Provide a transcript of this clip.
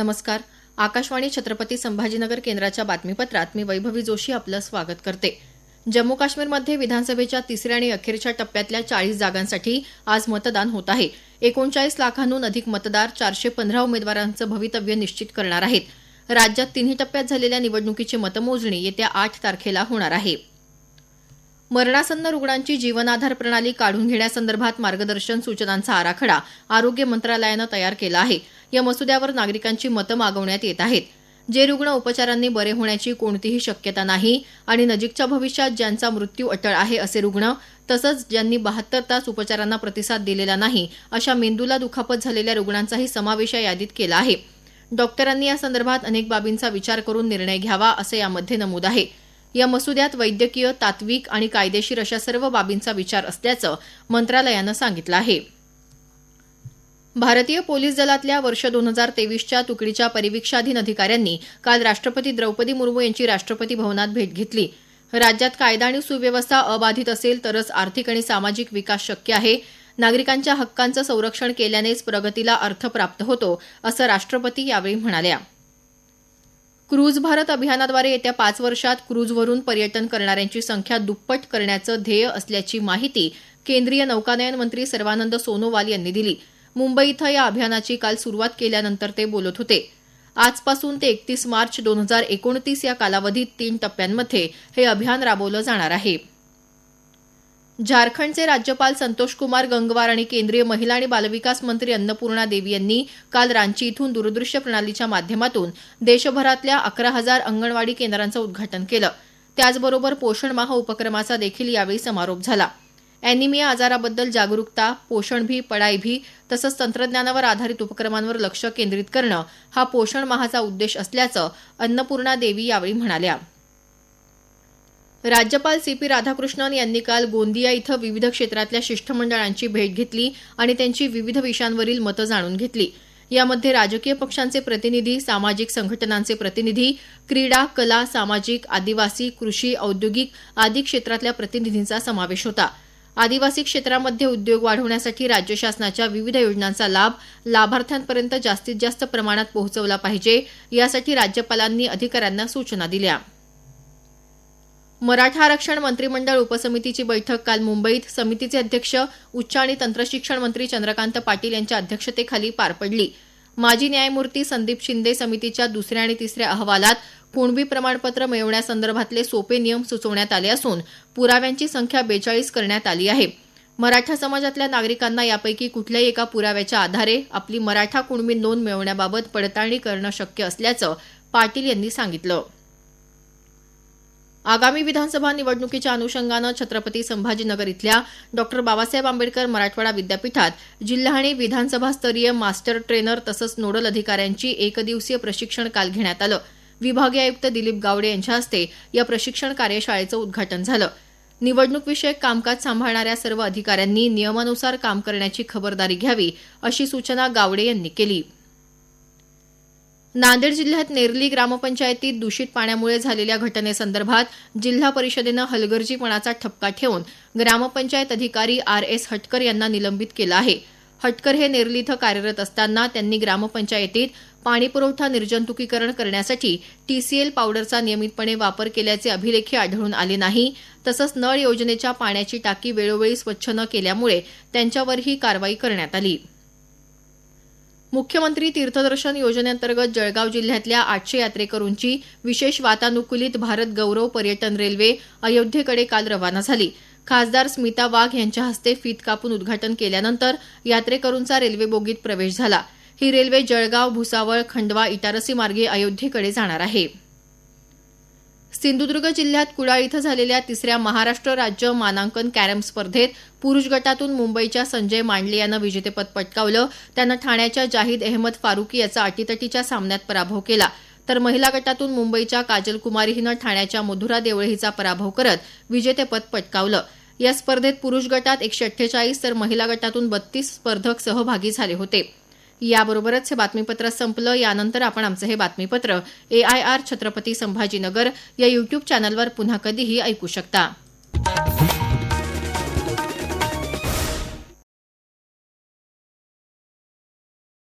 नमस्कार. आकाशवाणी छत्रपती संभाजीनगर केंद्राच्या बातमीपत्रात मी वैभवी जोशी आपलं स्वागत करते. जम्मू काश्मीरमध्ये विधानसभेच्या तिसऱ्या आणि अखेरच्या टप्प्यातल्या चाळीस जागांसाठी आज मतदान होत आहे. एकोणचाळीस लाखांहून अधिक मतदार चारशे पंधरा उमेदवारांचं भवितव्य निश्चित करणार आहेत. राज्यात तिन्ही टप्प्यात झालेल्या निवडणुकीची मतमोजणी येत्या आठ तारखेला होणार आहे. मरणासन्न रुग्णांची जीवनाधार प्रणाली काढून घेण्यासंदर्भात मार्गदर्शन सूचनांचा आराखडा आरोग्य मंत्रालयानं तयार केला आहे. या मसुद्यावर नागरिकांची मतं मागवण्यात येत आहेत. जे रुग्ण उपचारांनी बरे होण्याची कोणतीही शक्यता नाही आणि नजीकच्या भविष्यात ज्यांचा मृत्यू अटळ आहे असे रुग्ण तसंच ज्यांनी बहात्तर तास उपचारांना प्रतिसाद दिलेला नाही अशा मेंदूला दुखापत झालेल्या रुग्णांचाही समावेश या यादीत केला आहे. डॉक्टरांनी या संदर्भात अनेक बाबींचा विचार करून निर्णय घ्यावा असं यामध्ये नमूद आहे. या मसुद्यात वैद्यकीय तात्विक आणि कायदेशीर अशा सर्व बाबींचा विचार असल्याचं मंत्रालयानं सांगितलं आहे. भारतीय पोलीस दलातल्या वर्ष दोन हजार तेवीसच्या तुकडीच्या परिविक्षाधीन अधिकाऱ्यांनी काल राष्ट्रपती द्रौपदी मुर्मू यांची राष्ट्रपती भवनात भेट घेतली. राज्यात कायदा आणि सुव्यवस्था अबाधित असेल तरच आर्थिक आणि सामाजिक विकास शक्य आहे. नागरिकांच्या हक्कांचं संरक्षण केल्यानेच प्रगतीला अर्थ प्राप्त होतो असं राष्ट्रपती यावेळी म्हणाल्या. क्रूज भारत अभियानाद्वारे येत्या पाच वर्षात क्रूजवरून पर्यटन करणाऱ्यांची संख्या दुप्पट करण्याचं ध्येय असल्याची माहिती केंद्रीय नौकानयन मंत्री सर्वानंद सोनोवाल यांनी दिली. मुंबई इथं या अभियानाची काल सुरुवात केल्यानंतर ते बोलत होते. आजपासून ते एकतीस मार्च दोन हजार एकोणतीस या कालावधीत तीन टप्प्यांमध्ये हे अभियान राबवलं जाणार आहे. झारखंडचे राज्यपाल संतोष कुमार गंगवार आणि केंद्रीय महिला आणि बालविकास मंत्री अन्नपूर्णा देवी यांनी काल रांची इथून दूरदृश्य प्रणालीच्या माध्यमातून देशभरातल्या अकरा हजार अंगणवाडी केंद्रांचं उद्घाटन केलं. त्याचबरोबर पोषण माह उपक्रमाचा देखील यावेळी समारोप झाला. अॅनिमिया आजाराबद्दल जागरूकता पोषण भी पडाई भी तसंच तंत्रज्ञानावर आधारित उपक्रमांवर लक्ष केंद्रित करणं हा पोषण माहाचा उद्देश असल्याचं अन्नपूर्णा देवी यावेळी म्हणाल्या. राज्यपाल सी पी राधाकृष्णन यांनी काल गोंदिया इथं विविध क्षेत्रातल्या शिष्टमंडळांची भेट घेतली आणि त्यांची विविध विषयांवरील मतं जाणून घेतली. यामध्ये राजकीय पक्षांचे प्रतिनिधी सामाजिक संघटनांचे प्रतिनिधी क्रीडा कला सामाजिक आदिवासी कृषी औद्योगिक आदी क्षेत्रातल्या प्रतिनिधींचा समावेश होता. आदिवासी क्षेत्रामध्ये उद्योग वाढवण्यासाठी राज्य शासनाच्या विविध योजनांचा लाभ लाभार्थ्यांपर्यंत जास्तीत जास्त प्रमाणात पोहोचवला पाहिजे यासाठी राज्यपालांनी अधिकाऱ्यांना सूचना दिल्या. मराठा आरक्षण मंत्रिमंडळ उपसमितीची बैठक काल मुंबईत समितीचे अध्यक्ष उच्च आणि तंत्रशिक्षण मंत्री चंद्रकांत पाटील यांच्या अध्यक्षतेखाली पार पडली. माजी न्यायमूर्ती संदीप शिंदे समितीच्या दुसऱ्या आणि तिसऱ्या अहवालात कुणबी प्रमाणपत्र मिळवण्यासंदर्भातले सोपे नियम सुचवण्यात आले असून पुराव्यांची संख्या बेचाळीस करण्यात आली आहे. मराठा समाजातल्या नागरिकांना यापैकी कुठल्याही एका पुराव्याच्या आधारे आपली मराठा कुणबी नोंद मिळवण्याबाबत पडताळणी करणं शक्य असल्याचं पाटील यांनी सांगितलं. आगामी विधानसभा निवडणुकीच्या अनुषंगानं छत्रपती संभाजीनगर इथल्या डॉक्टर बाबासाहेब आंबेडकर मराठवाडा विद्यापीठात जिल्हा आणि विधानसभा स्तरीय मास्टर ट्रेनर तसंच नोडल अधिकाऱ्यांची एकदिवसीय प्रशिक्षण काल घेण्यात आलं. विभागीय आयुक्त दिलीप गावडे यांच्या हस्ते या प्रशिक्षण कार्यशाळेचं उद्घाटन झालं. निवडणूक विषयक कामकाज सांभाळणाऱ्या सर्व अधिकाऱ्यांनी नियमानुसार काम करण्याची खबरदारी घ्यावी अशी सूचना गावडे यांनी केली. नांदेड जिल्ह्यात नेरली ग्रामपंचायतीत दूषित पाण्यामुळे झालेल्या घटनेसंदर्भात जिल्हा परिषदेनं हलगर्जीपणाचा ठपका ठेवून ग्रामपंचायत अधिकारी आर एस हटकर यांना निलंबित केलं आहे. हटकर हे नेरली इथं कार्यरत असताना त्यांनी ग्रामपंचायतीत पाणीपुरवठा निर्जंतुकीकरण करण्यासाठी टीसीएल पावडरचा नियमितपणे वापर केल्याचे अभिलेखी आढळून आले नाही. तसंच नळ योजनेच्या पाण्याची टाकी वेळोवेळी स्वच्छ न केल्यामुळे त्यांच्यावर ही कारवाई करण्यात आली. मुख्यमंत्री तीर्थदर्शन योजनेअंतर्गत जळगाव जिल्ह्यातल्या आठशे यात्रेकरूंची विशेष वातानुकूलित भारत गौरव पर्यटन रेल्वे अयोध्येकडे काल रवाना झाली. खासदार स्मिता वाघ यांच्या हस्ते फीत कापून उद्घाटन केल्यानंतर यात्रेकरूंचा रेल्वे बोगीत प्रवेश झाला. ही रेल्वे जळगाव भुसावळ खंडवा इटारसी मार्गे अयोध्येकडे जाणार आहे. सिंधुदुर्ग जिल्ह्यात कुडाळ इथं झालेल्या तिसऱ्या महाराष्ट्र राज्य मानांकन कॅरम स्पर्धेत पुरुष गटातून मुंबईच्या संजय मांडले यानं विजेतेपद पटकावलं. त्यानं ठाण्याच्या जाहीद अहमद फारुकी याचा अटीतटीच्या सामन्यात पराभव केला. तर महिला गटातून मुंबईच्या काजल कुमारी हिनं ठाण्याच्या मधुरा देवळे हिचा पराभव करत विजेतेपद पटकावलं. या स्पर्धेत पुरुष गटात एकशे अठ्ठेचाळीस तर महिला गटातून बत्तीस स्पर्धक सहभागी झाले होते. याबरोबरच हे बातमीपत्र संपलं. यानंतर आपण आमचं हे बातमीपत्र एआयआर छत्रपती संभाजीनगर या युट्यूब चॅनलवर पुन्हा कधीही ऐकू शकता.